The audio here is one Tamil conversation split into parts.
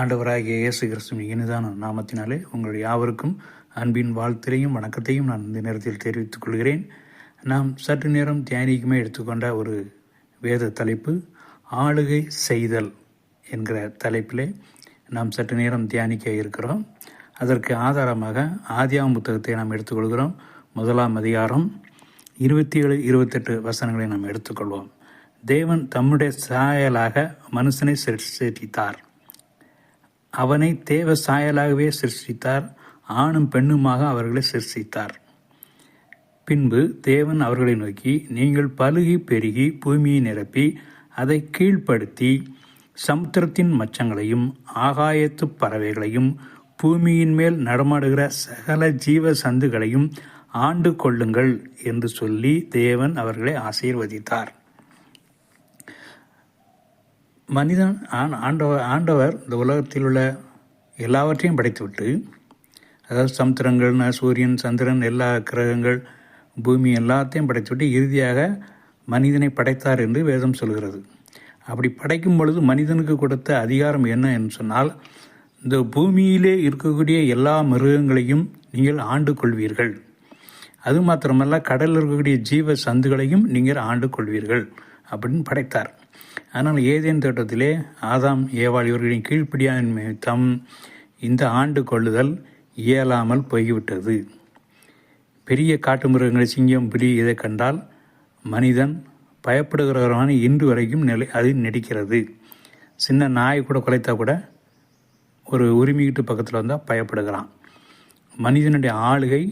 ஆண்டவராகிய இயேசு கிறிஸ்துவின் இனிதான நாமத்தினாலே உங்கள் யாவருக்கும் அன்பின் வாழ்த்திலையும் வணக்கத்தையும் நான் இந்த நேரத்தில் தெரிவித்துக் கொள்கிறேன். நாம் சற்று நேரம் தியானிக்குமே எடுத்துக்கொண்ட ஒரு வேத தலைப்பு ஆளுகை செய்தல் என்கிற தலைப்பிலே நாம் சற்று நேரம் தியானிக்க இருக்கிறோம். அதற்கு ஆதாரமாக ஆதியாம் புத்தகத்தை நாம் எடுத்துக்கொள்கிறோம். முதலாம் அதிகாரம் இருபத்தி ஏழு இருபத்தெட்டு வசனங்களை நாம் எடுத்துக்கொள்வோம். தேவன் தம்முடைய சாயலாக மனுஷனை சிருஷ்டித்தார். அவனை தேவ சாயலாகவே சிருஷ்டித்தார் ஆணும் பெண்ணுமாக அவர்களை சிருஷ்டித்தார். பின்பு தேவன் அவர்களை நோக்கி நீங்கள் பழுகி பெருகி பூமியை நிரப்பி அதை கீழ்ப்படுத்தி சமுத்திரத்தின் மச்சங்களையும் ஆகாயத்து பறவைகளையும் பூமியின் மேல் நடமாடுகிற சகல ஜீவ சந்துகளையும் ஆண்டு கொள்ளுங்கள் என்று சொல்லி தேவன் அவர்களை ஆசீர்வதித்தார். மனிதன் ஆண் ஆண்டவர் ஆண்டவர் இந்த உலகத்தில் உள்ள எல்லாவற்றையும் படைத்துவிட்டு அதாவது சமுத்திரங்கள் சூரியன் சந்திரன் எல்லா கிரகங்கள் பூமி எல்லாத்தையும் படைத்துவிட்டு இறுதியாக மனிதனை படைத்தார் என்று வேதம் சொல்கிறது. அப்படி படைக்கும் பொழுது மனிதனுக்கு கொடுத்த அதிகாரம் என்ன என்று சொன்னால் இந்த பூமியிலே இருக்கக்கூடிய எல்லா மிருகங்களையும் நீங்கள் ஆண்டு கொள்வீர்கள். அது மாத்திரமல்ல கடலில் இருக்கக்கூடிய ஜீவ சந்துகளையும் நீங்கள் ஆண்டு கொள்வீர்கள் அப்படின்னு படைத்தார். ஆனால் ஏதேன் தோட்டத்திலே ஆதாம் ஏவாள் இவர்களின் கீழ்ப்படியான நிமித்தம் இந்த ஆண்டு கொள்ளுதல் இயலாமல் போய்விட்டது. பெரிய காட்டு மிருகங்களை சிங்கம் புலி இதை கண்டால் மனிதன் பயப்படுகிறவரான இன்று வரைக்கும் நிலை அது நடிக்கிறது. சின்ன நாய் கூட குலைத்தா கூட ஒரு உரிமைகிட்டு பக்கத்தில் வந்தால் பயப்படுகிறான். மனிதனுடைய ஆளுகை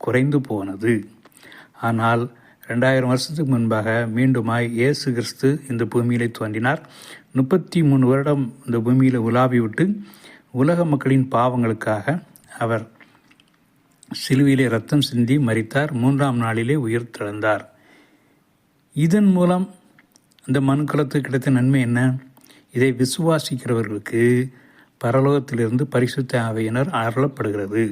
குறைந்து போனது. ஆனால் ரெண்டாயிரம் வருஷத்துக்கு முன்பாக மீண்டுமாய் இயேசு கிறிஸ்து இந்த பூமியிலே தோன்றினார். முப்பத்தி மூணு வருடம் இந்த பூமியில் உலாவி விட்டு உலக மக்களின் பாவங்களுக்காக அவர் சிலுவையிலே ரத்தம் சிந்தி மறித்தார் மூன்றாம் நாளிலே உயிர் திறந்தார் இதன் மூலம் இந்த மனுக்களத்துக்கு கிடைத்த நன்மை என்ன? இதை விசுவாசிக்கிறவர்களுக்கு பரலோகத்திலிருந்து பரிசுத்த ஆவியினர் அருளப்படுகிறது.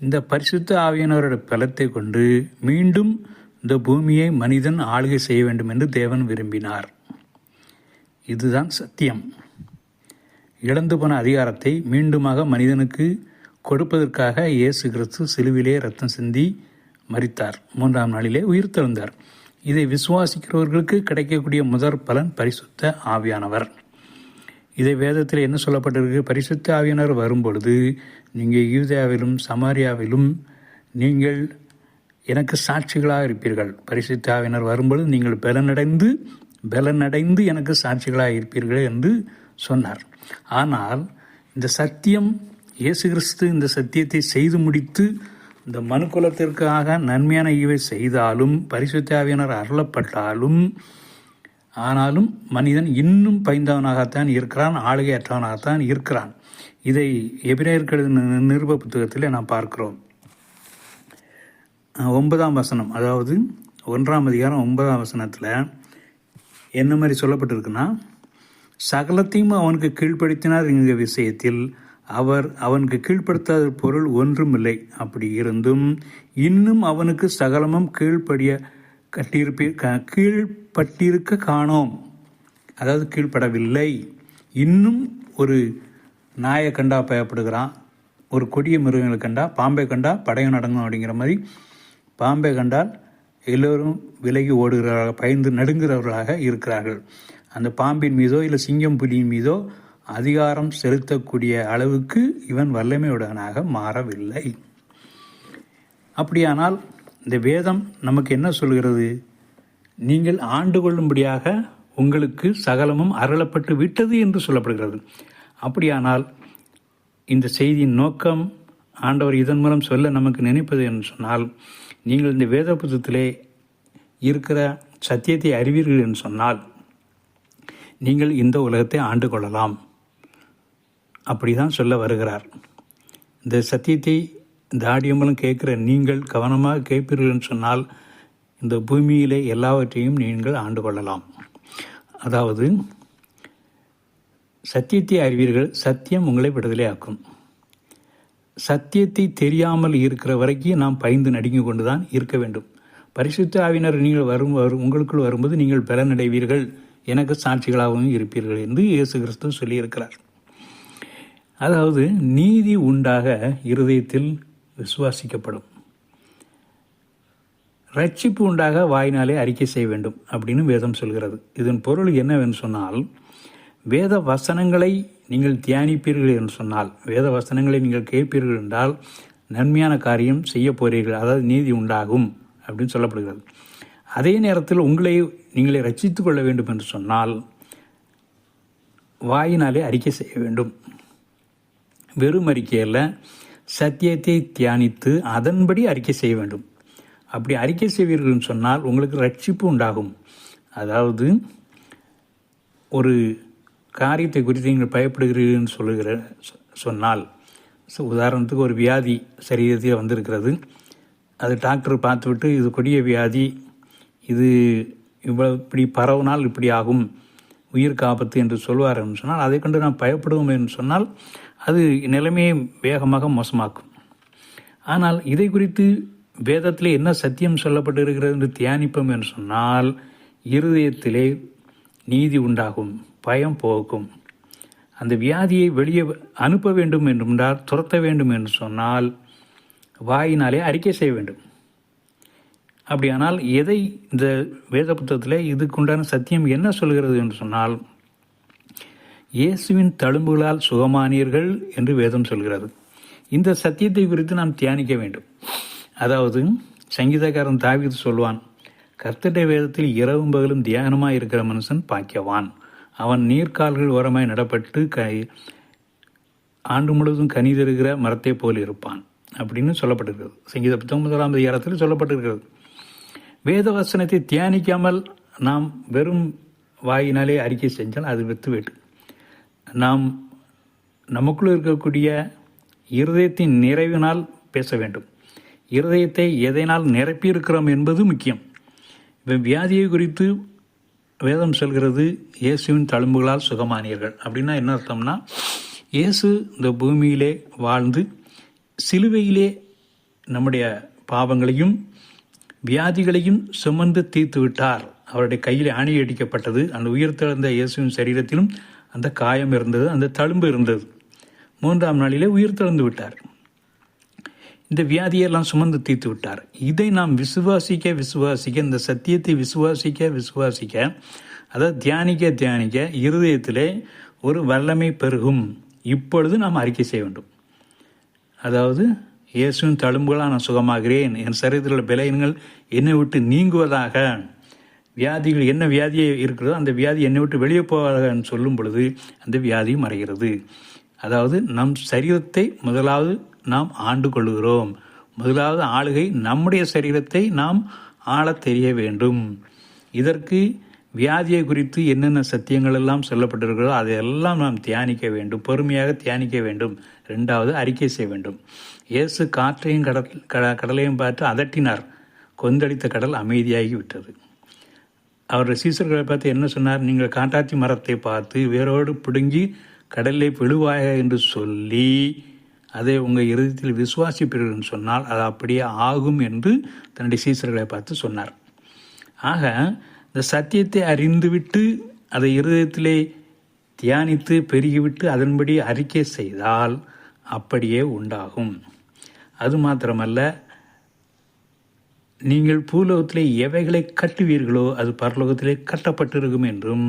இந்த பரிசுத்த ஆவியினரோட பலத்தை கொண்டு மீண்டும் இந்த பூமியை மனிதன் ஆளுகை செய்ய வேண்டும் என்று தேவன் விரும்பினார். இதுதான் சத்தியம். இழந்து போன அதிகாரத்தை மீண்டுமாக மனிதனுக்கு கொடுப்பதற்காக இயேசு கிறிஸ்து சிலுவிலே ரத்தம் சிந்தி மறித்தார் மூன்றாம் நாளிலே உயிர் தெழுந்தார். இதை விசுவாசிக்கிறவர்களுக்கு கிடைக்கக்கூடிய முதற் பலன் பரிசுத்த ஆவியானவர். இதை வேதத்தில் என்ன சொல்லப்பட்டிருக்கு? பரிசுத்த ஆவியானவர் வரும்பொழுது நீங்கள் யூதியாவிலும் சமாரியாவிலும் நீங்கள் எனக்கு சாட்சிகளாக இருப்பீர்கள். பரிசுத்தாவினர் வரும்பொழுது நீங்கள் பலனடைந்து பலனடைந்து எனக்கு சாட்சிகளாக இருப்பீர்கள் என்று சொன்னார். ஆனால் இந்த சத்தியம் இயேசு கிறிஸ்து இந்த சத்தியத்தை செய்து முடித்து இந்த மனுக்குலத்திற்காக நன்மையான இவை செய்தாலும் பரிசுத்த அருளப்பட்டாலும் ஆனாலும் மனிதன் இன்னும் பயந்தவனாகத்தான் இருக்கிறான் ஆளுகையற்றவனாகத்தான் இருக்கிறான். இதை எபிரேயர்கள் நிருப புத்தகத்தில் நாம் பார்க்கிறோம். ஒன்பதாம் வசனம் அதாவது ஒன்றாம் அதிகாரம் ஒன்பதாம் வசனத்தில் என்ன மாதிரி சொல்லப்பட்டிருக்குன்னா சகலத்தையும் அவனுக்கு கீழ்ப்படுத்தினார் என்கிற விஷயத்தில் அவர் அவனுக்கு கீழ்ப்படுத்தாத பொருள் ஒன்றுமில்லை அப்படி இருந்தும் இன்னும் அவனுக்கு சகலமும் கீழ்ப்படிய கட்டியிருப்பி க- கீழ்ப்பட்டிருக்க காணோம். அதாவது கீழ்ப்படவில்லை. இன்னும் ஒரு நாயை கண்டா பயப்படுகிறான். ஒரு கொடிய மிருகங்களை கண்டா பாம்பை கண்டா படையும் நடங்கும் அப்படிங்கிற மாதிரி பாம்பை கண்டால் எல்லோரும் விலகி ஓடுகிறவர்களாக பயந்து நடுங்குகிறவர்களாக இருக்கிறார்கள். அந்த பாம்பின் மீதோ இல்லை சிங்கம் புலியின் மீதோ அதிகாரம் செலுத்தக்கூடிய அளவுக்கு இவன் வல்லமையுடனாக மாறவில்லை. அப்படியானால் இந்த வேதம் நமக்கு என்ன சொல்கிறது? நீங்கள் ஆண்டு கொள்ளும்படியாக உங்களுக்கு சகலமும் அருளப்பட்டு விட்டது என்று சொல்லப்படுகிறது. அப்படியானால் இந்த செய்தியின் நோக்கம் ஆண்டவர் இதன் மூலம் சொல்ல நமக்கு நினைப்பது என்று சொன்னால் நீங்கள் இந்த வேத புத்தகத்திலே இருக்கிற சத்தியத்தை அறிவீர்கள் என்று சொன்னால் நீங்கள் இந்த உலகத்தை ஆண்டு கொள்ளலாம். அப்படி தான் சொல்ல வருகிறார். இந்த சத்தியத்தை இந்த ஆடியோ மூலம் கேட்குற நீங்கள் கவனமாக கேட்பீர்கள் என்று சொன்னால் இந்த பூமியிலே எல்லாவற்றையும் நீங்கள் ஆண்டு கொள்ளலாம். அதாவது சத்தியத்தை அறிவீர்கள் சத்தியம் உங்களை விடுதலையாக்கும். சத்தியத்தை தெரியாமல் இருக்கிற வரைக்கும் நாம் பயந்து நடுங்கி கொண்டு தான் இருக்க வேண்டும். பரிசுத்த ஆவினர் நீங்கள் வரும் வரும் உங்களுக்குள் வரும்போது நீங்கள் பலனடைவீர்கள். எனக்கு சாட்சிகளாகவும் இருப்பீர்கள் என்று இயேசு கிறிஸ்து சொல்லியிருக்கிறார். அதாவது நீதி உண்டாக இருதயத்தில் விசுவாசிக்கப்படும். ரட்சிப்பு உண்டாக வாயினாலே அறிக்கை செய்ய வேண்டும் அப்படின்னு வேதம் சொல்கிறது. இதன் பொருள் என்னவென்று சொன்னால் வேத வசனங்களை நீங்கள் தியானிப்பீர்கள் என்று சொன்னால் வேத வசனங்களை நீங்கள் கேட்பீர்கள் என்றால் நன்மையான காரியம் செய்ய போகிறீர்கள் அதாவது நீதி உண்டாகும் அப்படின்னு சொல்லப்படுகிறது. அதே நேரத்தில் உங்களை நீங்களே ரட்சித்துக் கொள்ள வேண்டும் என்று சொன்னால் வாயினாலே அறிக்கை செய்ய வேண்டும். வெறும் அறிக்கையில் சத்தியத்தை தியானித்து அதன்படி அறிக்கை செய்ய வேண்டும். அப்படி அறிக்கை செய்வீர்கள் சொன்னால் உங்களுக்கு ரட்சிப்பு உண்டாகும். அதாவது ஒரு காரியத்தை குறித்து நீங்கள் பயப்படுகிறீர்கள் சொல்லுகிற சொன்னால் உதாரணத்துக்கு ஒரு வியாதி சரீரத்தில் வந்திருக்கிறது. அது டாக்டர் பார்த்துவிட்டு இது கொடிய வியாதி இது இவ்வளோ இப்படி பரவுனால் இப்படி ஆகும் உயிர் ஆபத்து என்று சொல்வார் என்று சொன்னால் அதை கண்டு நாம் பயப்படுவோம் என்று சொன்னால் அது நிலைமையை வேகமாக மோசமாக்கும். ஆனால் இதை குறித்து வேதத்தில் என்ன சத்தியம் சொல்லப்பட்டிருக்கிறது என்று தியானிப்போம் என்று சொன்னால் இருதயத்திலே நீதி உண்டாகும். பயம் போகும். அந்த வியாதியை வெளியே அனுப்ப வேண்டும் என்றால் துரத்த வேண்டும் என்று சொன்னால் வாயினாலே அறிக்கை செய்ய வேண்டும். அப்படியானால் எதை இந்த வேத புத்தகத்தில் இதுக்குண்டான சத்தியம் என்ன சொல்கிறது என்று சொன்னால் இயேசுவின் தழும்புகளால் சுகமானியர்கள் என்று வேதம் சொல்கிறது. இந்த சத்தியத்தை குறித்து நாம் தியானிக்க வேண்டும். அதாவது சங்கீதக்காரன் தாவிது சொல்வான் கர்த்தடைய வேதத்தில் இரவும் பகலும் தியானமாக இருக்கிற மனுஷன் பாக்கியவான். அவன் நீர்க்கால்கள் ஓரமாய் நடப்பட்டு க ஆண்டு முழுவதும் கனி தருகிற மரத்தை போல் இருப்பான் அப்படின்னு சொல்லப்பட்டிருக்கிறது. சங்கீத புத்தகம் முதலாம் அதிகாரத்தில் சொல்லப்பட்டிருக்கிறது. வேத வசனத்தை தியானிக்காமல் நாம் வெறும் வாயினாலே அறிக்கை செஞ்சால் அது வெத்து வேட்டு. நாம் நமக்குள் இருக்கக்கூடிய இருதயத்தின் நிறைவினால் பேச வேண்டும். இருதயத்தை எதனால் நிரப்பியிருக்கிறோம் என்பது முக்கியம். வியாதியை குறித்து வேதம் சொல்கிறது இயேசுவின் தழும்புகளால் சுகமானியர்கள் அப்படின்னா என்ன அர்த்தம்னா இயேசு இந்த பூமியிலே வாழ்ந்து சிலுவையிலே நம்முடைய பாவங்களையும் வியாதிகளையும் சுமந்து தீர்த்து விட்டார். அவருடைய கையில் அணி அடிக்கப்பட்டது. அந்த உயிர்த்தெழுந்த இயேசுவின் சரீரத்திலும் அந்த காயம் இருந்தது அந்த தழும்பு இருந்தது. மூன்றாம் நாளிலே உயிர் திறந்து விட்டார். இந்த வியாதியெல்லாம் சுமந்து தீர்த்து விட்டார். இதை நாம் விசுவாசிக்க விசுவாசிக்க இந்த சத்தியத்தை விசுவாசிக்க விசுவாசிக்க அதாவது தியானிக்க தியானிக்க இருதயத்திலே ஒரு வல்லமை பெருகும். இப்பொழுது நாம் அறிக்கை செய்ய வேண்டும். அதாவது இயேசுவின் தழும்புகளாக நான் சுகமாகிறேன். என் சரீரத்தில் பலயன்கள் என்னை விட்டு நீங்குவதாக. வியாதிகள் என்ன வியாதியை இருக்கிறதோ அந்த வியாதி என்னை விட்டு வெளியே போவதாக சொல்லும் பொழுது அந்த வியாதி மறைகிறது. அதாவது நம் சரீரத்தை முதலாவது நாம் ஆண்டு கொள்கிறோம். முதலாவது ஆளுகை நம்முடைய சரீரத்தை நாம் ஆளத் தெரிய வேண்டும். இதற்கு வியாதியை குறித்து என்னென்ன சத்தியங்கள் எல்லாம் சொல்லப்பட்டிருக்கிறதோ அதையெல்லாம் நாம் தியானிக்க வேண்டும். பொறுமையாக தியானிக்க வேண்டும். ரெண்டாவது அறிக்கை செய்ய வேண்டும். இயேசு காற்றையும் கடல் கடலையும் பார்த்து அதட்டினார். கொந்தளித்த கடல் அமைதியாகி விட்டது அவர் சீசர்களை பார்த்து என்ன சொன்னார்? நீங்கள் காட்டாத்தி மரத்தை பார்த்து வேரோடு பிடுங்கி கடலில் விழுவாய என்று சொல்லி அதை உங்கள் இறுதியில் விசுவாசிப்பீர்கள் சொன்னால் அது அப்படியே ஆகும் என்று தன்னுடைய சீசர்களை பார்த்து சொன்னார். ஆக இந்த சத்தியத்தை அறிந்துவிட்டு அதை இருதயத்திலே தியானித்து பெருகிவிட்டு அதன்படி அறிக்கை செய்தால் அப்படியே உண்டாகும். அது மாத்திரமல்ல நீங்கள் பூலோகத்திலே எவைகளை கட்டுவீர்களோ அது பரலோகத்திலே கட்டப்பட்டிருக்கும் என்றும்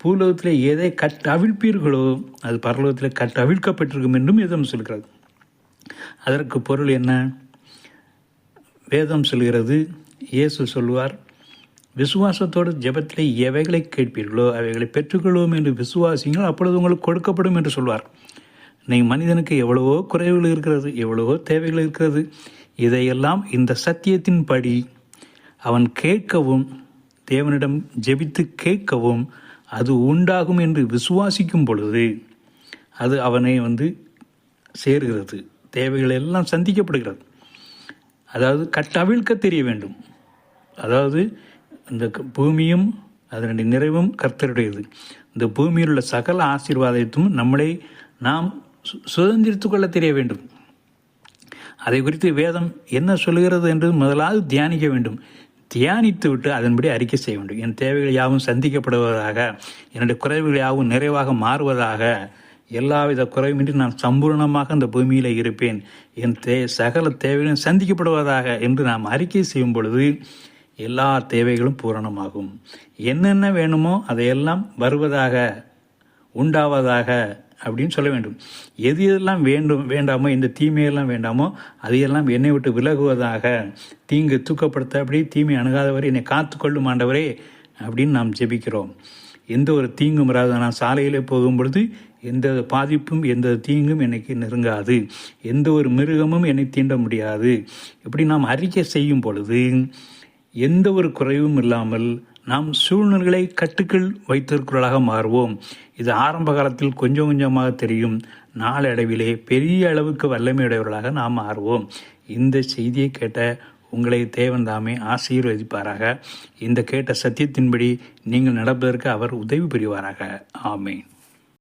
பூலோகத்தில் எதை கட் அவிழ்ப்பீர்களோ அது பரலோகத்தில் கட் அவிழ்க்கப்பட்டிருக்கும் என்றும் வேதம் சொல்கிறது. அதற்கு பொருள் என்ன? வேதம் சொல்கிறது இயேசு சொல்வார் விசுவாசத்தோடு ஜபத்தில் எவைகளை கேட்பீர்களோ அவைகளை பெற்றுக்கொள்வோம் என்று விசுவாசிங்கள் அப்பொழுது உங்களுக்கு கொடுக்கப்படும் என்று சொல்வார். நீங்கள் மனிதனுக்கு எவ்வளவோ குறைவுகள் இருக்கிறது எவ்வளவோ தேவைகள் இருக்கிறது. இதையெல்லாம் இந்த சத்தியத்தின்படி அவன் கேட்கவும் தேவனிடம் ஜெபித்து கேட்கவும் அது உண்டாகும் என்று விசுவாசிக்கும் பொழுது அது அவனை வந்து சேர்கிறது. தேவைகள் எல்லாம் சந்திக்கப்படுகிறது. அதாவது கட்டவிழ்க்க தெரிய வேண்டும். அதாவது இந்த பூமியும் அதனுடைய நிறைவும் கர்த்தருடையது. இந்த பூமியில் உள்ள சகல ஆசீர்வாதத்தும் நம்மளை நாம் சுதந்திரித்து கொள்ள தெரிய வேண்டும். அதை குறித்து வேதம் என்ன சொல்கிறது என்று முதலாவது தியானிக்க வேண்டும். தியானித்து விட்டு அதன்படி அறிக்கை செய்ய வேண்டும். என் தேவைகள் யாவும் சந்திக்கப்படுவதாக என்னுடைய குறைவுகள் யாவும் நிறைவாக மாறுவதாக எல்லாவித குறைவின்றி நான் சம்பூர்ணமாக அந்த பூமியில் இருப்பேன். என் தே சகல தேவைகளும் சந்திக்கப்படுவதாக என்று நாம் அறிக்கை செய்யும் பொழுது எல்லா தேவைகளும் பூரணமாகும். என்னென்ன வேணுமோ அதையெல்லாம் வருவதாக உண்டாவதாக அப்படின்னு சொல்ல வேண்டும். எது எதெல்லாம் வேண்டும் வேண்டாமோ இந்த தீமையெல்லாம் வேண்டாமோ அதையெல்லாம் என்னை விட்டு விலகுவதாக தீங்கு தூக்கப்படுத்த அப்படி தீமை அணுகாதவரை என்னை காத்துக்கொள்ளும் ஆண்டவரே அப்படின்னு நாம் ஜெபிக்கிறோம். எந்த ஒரு தீங்கும் வராது. நான் சாலையில் போகும் பொழுது எந்த பாதிப்பும் எந்த தீங்கும் எனக்கு நெருங்காது. எந்த ஒரு மிருகமும் என்னை தீண்ட முடியாது. இப்படி நாம் அறிக்கை செய்யும் பொழுது எந்த ஒரு குறைவும் இல்லாமல் நாம் சூழ்நிலைகளை கட்டுக்குள் வைத்திருக்கிறவர்களாக மாறுவோம். இது ஆரம்ப காலத்தில் கொஞ்சம் கொஞ்சமாக தெரியும். நாளடைவிலே பெரிய அளவுக்கு வல்லமையுடையவர்களாக நாம் மாறுவோம். இந்த செய்தியை கேட்ட உங்களை தேவன் தாமே ஆசீர்வதிப்பாராக. இந்த கேட்ட சத்தியத்தின்படி நீங்கள் நடப்பதற்கு அவர் உதவி புரிவாராக. ஆமேன்.